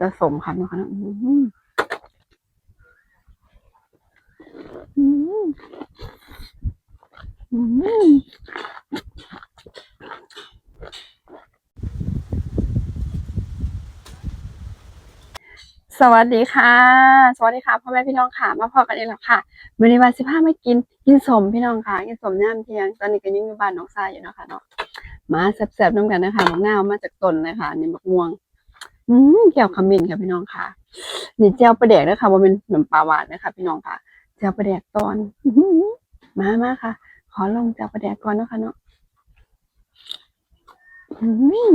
จะสมครับนะคะอืมอืมอืมสวัสดีค่ะ สวัสดีค่ะพ่อแม่พี่น้องค่ะ มาพอกันอีกแล้วค่ะวันนี้วันสิบห้าไม่กินกินสมพี่น้องค่ะ กินสมย่าเที่ยง ตอนนี้ก็ยังอยู่บ้านน้องทรายอยู่นะคะเนาะมาแซ่บๆน้ำกันนะคะมะนาวมาจากต้นเลยค่ะนี่มะม่วง อืมแก้วขมิ้นค่ะพี่น้องค่ะนี่แจ่วปลาแดกนะคะว่าเป็นน้ำปลาหวานนะคะ พี่น้องค่ะแจ่วปลาแดกตอนมามาค่ะ ขอลองแจ่วปลาแดกก่อนนะคะเนาะอืม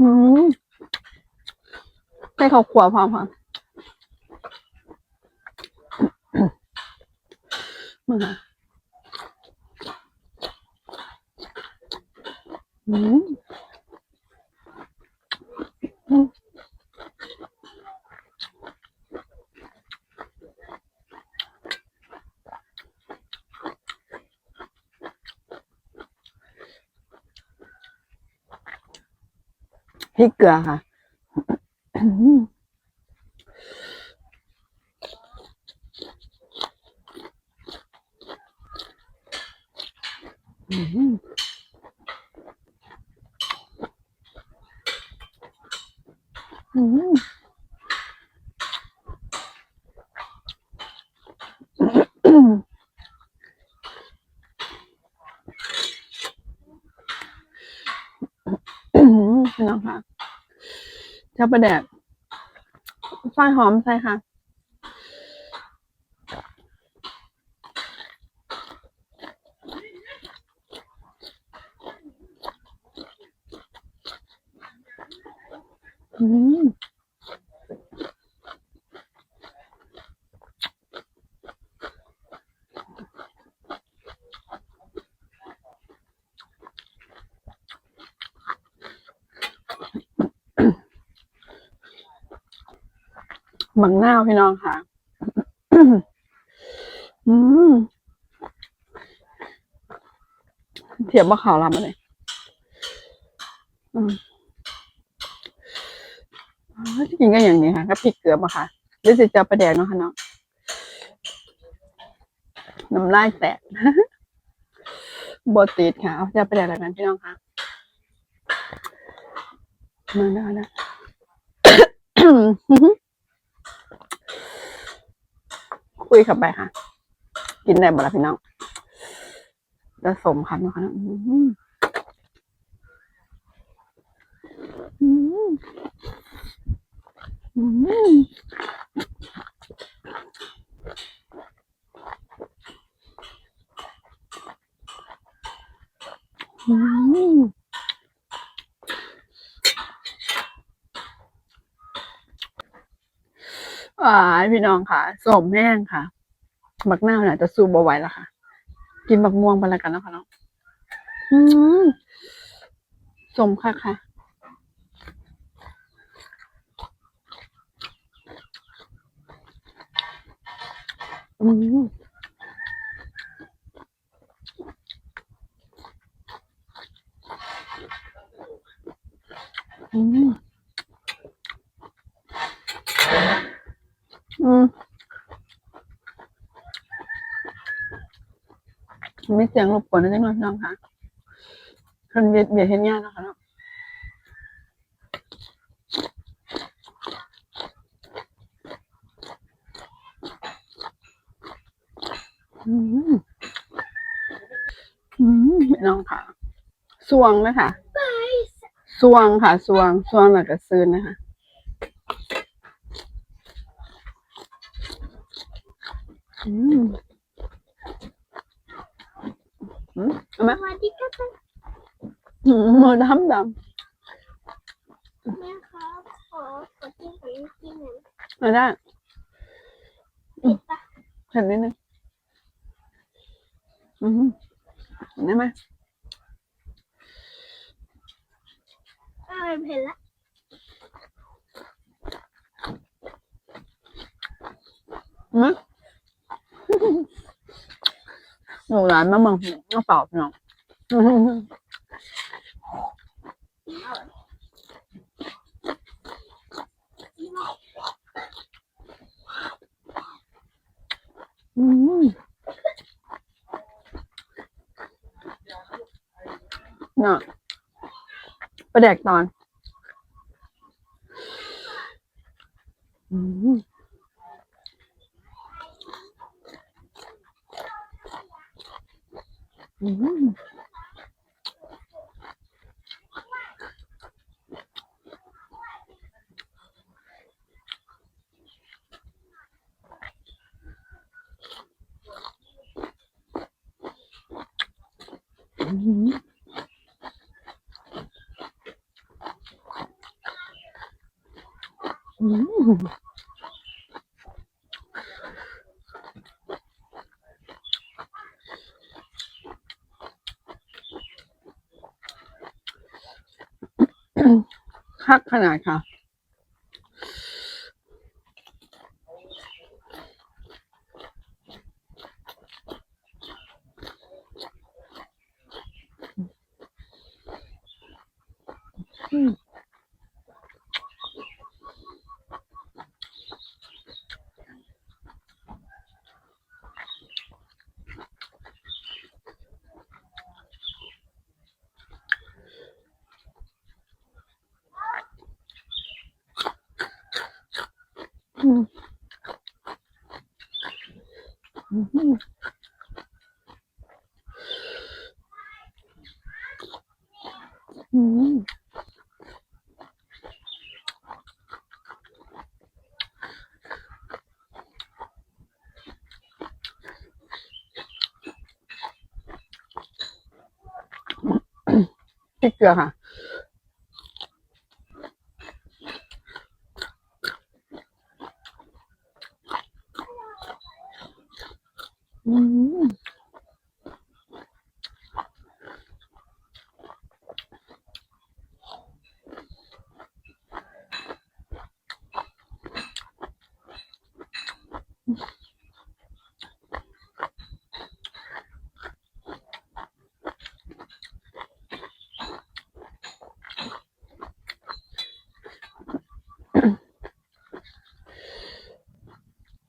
อืมใส่ข้าวคั่วพร้อมค่ะมาค่ะ อืมอืมพริกเกลือค่ะ อืมอืมอืมอืม พี่น้องค่ะเจ้าประแดดไฟหอมใส่ค่ะ อืมบังหน้าวพี่น้องค่ะ อืมเทียบว่าขาวลำมาเลยอืม กินก็อย่างนี้ค่ะก็พริกเกลือมาค่ะหรือสิจะประแดกเนาะค่ะเนาะน้ำลายแตกบติดค่ะเอาจะประแดกอะไรกันพี่น้องค่ะมาได้นะคุยเข้าไปค่ะ กินได้บ่ละพี่น้องจะสมครับเนาะค่ะเนาะอืมอืม อืมอ่าพี่น้องค่ะสมแห้งค่ะบักหน้าวน่ะจะสู้บ่ไหวแล้วค่ะ กินบักม่วงไปแล้วกันนะคะเนาะอืมสมค่ะค่ะ อืมอืมอืมไม่เสียงรบกวนนะจ๊ะน้องพี่น้องคะคนเบียดเบียดเห็นยากนะคะเนาะอืมอืมพี่น้องค่ะสวงนะคะสวงค่ะสวงสวงแบบกระซืนนะคะอืมอืมเอาไหมสวัสดีครับอืมมือดำดแม่ครับขอกดที่ผมกินหน่อยำมาได้ติดปะเห็นนิดนึง อืมเห็นได้ไหมอ่าเห็นละ อืมหนูร้านมะ เมืองน้องเปล่าพี่น้องอืมเนาะประแดกตอนอืมอืมอืมอืม คักขนาดค่ะ อืมอืม อืมอืมพริกเกลือค่ะ อืมอืม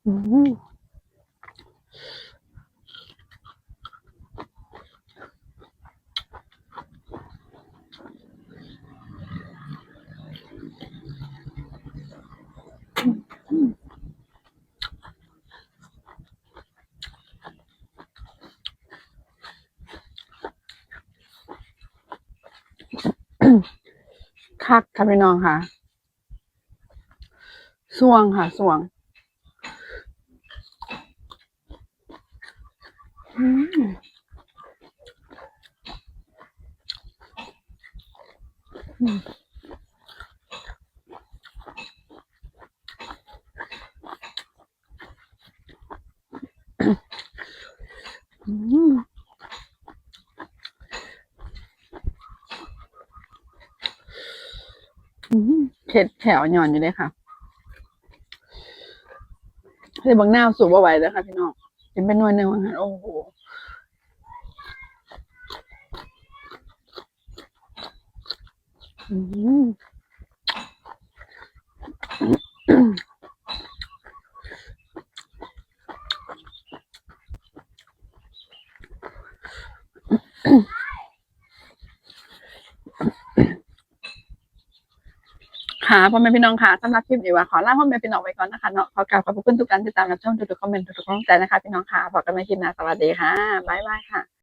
คักค่ะพี่น้องค่ะสวงค่ะสวง อืมอืมอืมอืม เข็ดแถวหย่อนอยู่เลยค่ะเฮ้ยบางหน้าสูบเอาไว้เลยค่ะพี่น้อง กินเป็นหน่วยหนึ่งวันนั้นโอ้โหอืม ค่ะพ่อแม่พี่น้องค่ะสำหรับคลิปนี้ว่าขอลาพ่อแม่พี่น้องไว้ก่อนนะคะเนาะขอกราบขอบคุณทุกการติดตามรับชมทุกๆคอมเมนต์ทุกๆกำลังใจนะคะพี่น้องค่ะพบกันในคลิปหน้าสวัสดีค่ะบ๊ายบายค่ะ